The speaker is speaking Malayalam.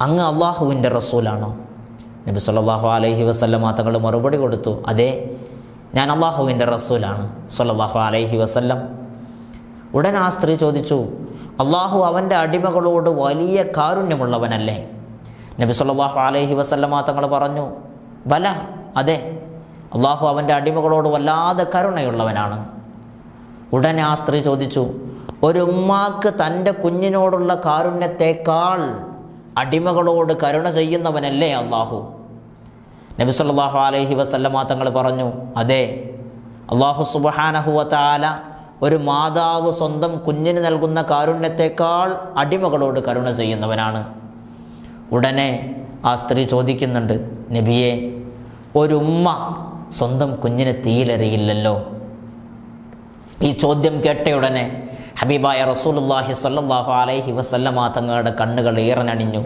അങ്ങ് അള്ളാഹുവിന്റെ റസൂലാണോ? നബി സല്ലാഹു അലൈഹി വസല്ലമ തങ്ങൾ മറുപടി കൊടുത്തു അതെ ഞാൻ അള്ളാഹുവിന്റെ റസൂലാണ് സല്ലാഹു അലൈഹി വസല്ലം. ഉടൻ ആ സ്ത്രീ ചോദിച്ചു അള്ളാഹു അവന്റെ അടിമകളോട് വലിയ കാരുണ്യമുള്ളവനല്ലേ? നബി സല്ലാഹു അലൈഹി വസല്ലമ തങ്ങൾ പറഞ്ഞു ബല അതെ അള്ളാഹു അവന്റെ അടിമകളോട് വല്ലാതെ കരുണയുള്ളവനാണ്. ഉടനെ ആ സ്ത്രീ ചോദിച്ചു ഒരു ഉമ്മാക്ക് തന്റെ കുഞ്ഞിനോടുള്ള കാരുണ്യത്തേക്കാൾ അടിമകളോട് കരുണ ചെയ്യുന്നവനല്ലേ അള്ളാഹു നബി സല്ലല്ലാഹു അലൈഹി വസല്ലമ തങ്ങൾ പറഞ്ഞു അതെ അള്ളാഹു സുബ്ഹാനഹുവ ഒരു മാതാവ് സ്വന്തം കുഞ്ഞിന് നൽകുന്ന കാരുണ്യത്തെക്കാൾ അടിമകളോട് കരുണ ചെയ്യുന്നവനാണ്. ഉടനെ ആ സ്ത്രീ ചോദിക്കുന്നുണ്ട് നബിയെ ഒരുമ്മ സ്വന്തം കുഞ്ഞിനെ തീയിലെറിയില്ലല്ലോ? ഈ ചോദ്യം കേട്ടയുടനെ ഹബീബായ റസൂലുള്ളാഹി സ്വല്ലല്ലാഹു അലൈഹി വസല്ലമ തങ്ങളുടെ കണ്ണുകൾ ഈറനണിഞ്ഞു.